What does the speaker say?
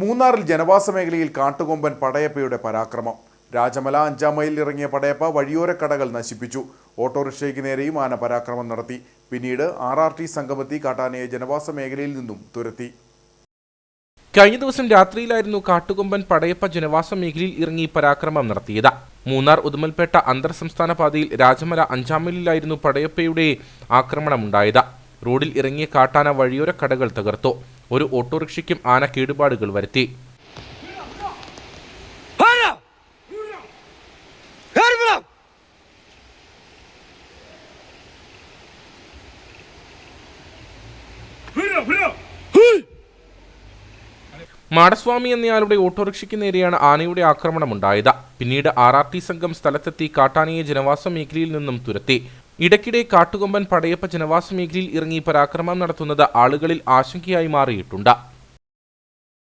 മൂന്നാറിൽ ജനവാസ മേഖലയിൽ കാട്ടുകൊമ്പൻ പടയപ്പയുടെ പരാക്രമം. രാജമല അഞ്ചാം മൈലിൽ ഇറങ്ങിയ പടയപ്പ വഴിയോര കടകൾ നശിപ്പിച്ചു. ഓട്ടോറിക്ഷയ്ക്ക് നേരെയും ആന പരാക്രമം നടത്തി. പിന്നീട് ആർ ആർ ടി സംഗമത്തി കാട്ടാനയെ ജനവാസ മേഖലയിൽ നിന്നും തുരത്തി. കഴിഞ്ഞ ദിവസം രാത്രിയിലായിരുന്നു കാട്ടുകൊമ്പൻ പടയപ്പ ജനവാസ മേഖലയിൽ ഇറങ്ങി പരാക്രമം നടത്തിയത്. മൂന്നാർ ഉദുമൽപേട്ട അന്തർ സംസ്ഥാന പാതയിൽ രാജമല അഞ്ചാം മൈലിലായിരുന്നു പടയപ്പയുടെ ആക്രമണമുണ്ടായത്. റോഡിൽ ഇറങ്ങിയ കാട്ടാന വഴിയോര കടകൾ തകർത്തു. ഒരു ഓട്ടോറിക്ഷയ്ക്കും ആന കേടുപാടുകൾ വരുത്തി! മാടസ്വാമി എന്നയാളുടെ ഓട്ടോറിക്ഷയ്ക്ക് നേരെയാണ് ആനയുടെ ആക്രമണമുണ്ടായത്. പിന്നീട് ആർ ആർ ടി സംഘം സ്ഥലത്തെത്തി കാട്ടാനയെ ജനവാസ മേഖലയിൽ നിന്നും തുരത്തി. ഇടയ്ക്കിടെ കാട്ടുകൊമ്പൻ പടയപ്പ ജനവാസ മേഖലയിൽ ഇറങ്ങി പരാക്രമം നടത്തുന്നത് ആളുകളിൽ ആശങ്കയായി മാറിയിട്ടുണ്ട്